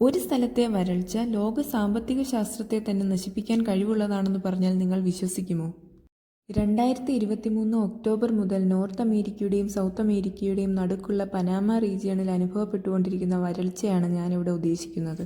ഒരു സ്ഥലത്തെ വരൾച്ച ലോക സാമ്പത്തിക ശാസ്ത്രത്തെ തന്നെ നശിപ്പിക്കാൻ കഴിവുള്ളതാണെന്ന് പറഞ്ഞാൽ നിങ്ങൾ വിശ്വസിക്കുമോ? രണ്ടായിരത്തി ഇരുപത്തി മൂന്ന് ഒക്ടോബർ മുതൽ നോർത്ത് അമേരിക്കയുടെയും സൗത്ത് അമേരിക്കയുടെയും നടുക്കുള്ള പനാമ റീജിയണിൽ അനുഭവപ്പെട്ടുകൊണ്ടിരിക്കുന്ന വരൾച്ചയാണ് ഞാനിവിടെ ഉദ്ദേശിക്കുന്നത്.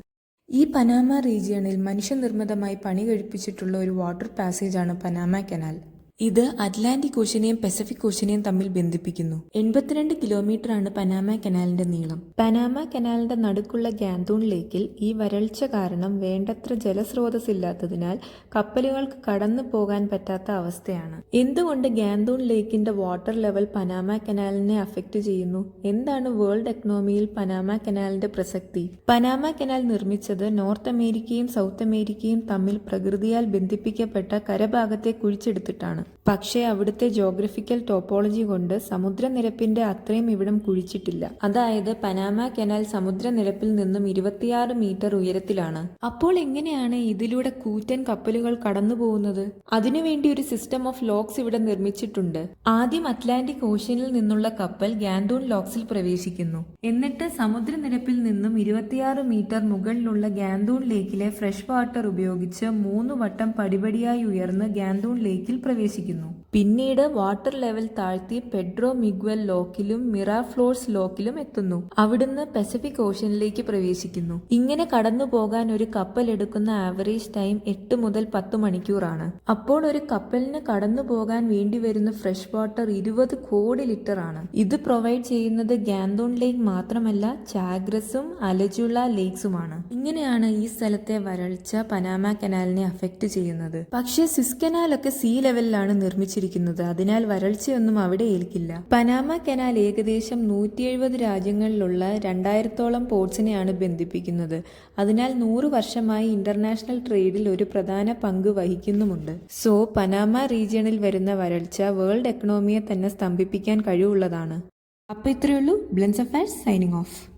ഈ പനാമ റീജിയണിൽ മനുഷ്യനിർമ്മിതമായി പണി കഴിപ്പിച്ചിട്ടുള്ള ഒരു വാട്ടർ പാസേജാണ് പനാമ കനാൽ. ഇത് അറ്റ്ലാന്റിക് ഓഷ്യനെയും പസഫിക് ഓഷ്യനെയും തമ്മിൽ ബന്ധിപ്പിക്കുന്നു. എൺപത്തിരണ്ട് കിലോമീറ്റർ ആണ് പനാമ കനാലിന്റെ നീളം. പനാമ കനാലിന്റെ നടുക്കുള്ള ഗാന്തൂൺ ലേക്കിൽ ഈ വരൾച്ച കാരണം വേണ്ടത്ര ജലസ്രോതസ് ഇല്ലാത്തതിനാൽ കപ്പലുകൾക്ക് കടന്നു പോകാൻ പറ്റാത്ത അവസ്ഥയാണ്. എന്തുകൊണ്ട് ഗാന്തൂൺ ലേക്കിന്റെ വാട്ടർ ലെവൽ പനാമ കനാലിനെ അഫക്റ്റ് ചെയ്യുന്നു? എന്താണ് വേൾഡ് എക്കണോമിയിൽ പനാമ കനാലിന്റെ പ്രസക്തി? പനാമ കനാൽ നിർമ്മിച്ചത് നോർത്ത് അമേരിക്കയും സൗത്ത് അമേരിക്കയും തമ്മിൽ പ്രകൃതിയാൽ ബന്ധിപ്പിക്കപ്പെട്ട കരഭാഗത്തെ കുഴിച്ചെടുത്തിട്ടാണ്. പക്ഷേ അവിടുത്തെ ജോഗ്രഫിക്കൽ ടോപ്പോളജി കൊണ്ട് സമുദ്രനിരപ്പിന്റെ അത്രയും ഇവിടം കുഴിച്ചിട്ടില്ല. അതായത് പനാമ കനാൽ സമുദ്രനിരപ്പിൽ നിന്നും ഇരുപത്തിയാറ് മീറ്റർ ഉയരത്തിലാണ്. അപ്പോൾ എങ്ങനെയാണ് ഇതിലൂടെ കൂറ്റൻ കപ്പലുകൾ കടന്നു പോകുന്നത് അതിനുവേണ്ടി ഒരു സിസ്റ്റം ഓഫ് ലോക്സ് ഇവിടെ നിർമ്മിച്ചിട്ടുണ്ട്. ആദ്യം അറ്റ്ലാന്റിക് ഓഷ്യനിൽ നിന്നുള്ള കപ്പൽ ഗാന്തൂൺ ലോക്സിൽ പ്രവേശിക്കുന്നു. എന്നിട്ട് സമുദ്രനിരപ്പിൽ നിന്നും ഇരുപത്തിയാറ് മീറ്റർ മുകളിലുള്ള ഗാന്തൂൺ ലേക്കിലെ ഫ്രഷ് വാട്ടർ ഉപയോഗിച്ച് മൂന്ന് വട്ടം പടിപടിയായി ഉയർന്ന് ഗാന്തൂൺ ലേക്കിൽ പ്രവേശിക്കുന്നു പിന്നീട് വാട്ടർ ലെവൽ താഴ്ത്തി പെഡ്രോ മിഗ്വൽ ലോക്കിലും മിറാഫ്ലോർസ് ലോക്കിലും എത്തുന്നു. അവിടുന്ന് പസഫിക് ഓഷ്യനിലേക്ക് പ്രവേശിക്കുന്നു. ഇങ്ങനെ കടന്നു പോകാൻ ഒരു കപ്പൽ എടുക്കുന്ന ആവറേജ് ടൈം എട്ട് മുതൽ പത്ത് മണിക്കൂറാണ്. അപ്പോൾ ഒരു കപ്പലിന് കടന്നു പോകാൻ വേണ്ടി വരുന്ന ഫ്രഷ് വാട്ടർ ഇരുപത് കോടി ലിറ്റർ ആണ്. ഇത് പ്രൊവൈഡ് ചെയ്യുന്നത് ഗാന്തോൺ ലേക്ക് മാത്രമല്ല ചാഗ്രസും അലജുള ലേക്സുമാണ് ഇങ്ങനെയാണ് ഈ സ്ഥലത്തെ വരൾച്ച പനാമ കനാലിനെ അഫക്റ്റ് ചെയ്യുന്നത്. പക്ഷേ സ്വിസ് കനാലൊക്കെ സീ ലെവലിലാണ് നിർമ്മിച്ചിരിക്കുന്നത് അതിനാൽ വരൾച്ചയൊന്നും അവിടെ ഏൽക്കില്ല. പനാമ കനാൽ ഏകദേശം നൂറ്റി എഴുപത് രാജ്യങ്ങളിലുള്ള രണ്ടായിരത്തോളം പോർട്സിനെയാണ് ബന്ധിപ്പിക്കുന്നത്. അതിനാൽ നൂറ് വർഷമായി ഇന്റർനാഷണൽ ട്രേഡിൽ ഒരു പ്രധാന പങ്ക് വഹിക്കുന്നുമുണ്ട്. സോ പനാമ റീജിയണിൽ വരുന്ന വരൾച്ച വേൾഡ് എക്കണോമിയെ തന്നെ സ്തംഭിപ്പിക്കാൻ കഴിവുള്ളതാണ്. അപ്പോൾ ഇത്രയുള്ളൂ ബ്ലൻസ് അഫയർസ് സൈനിങ് ഓഫ്.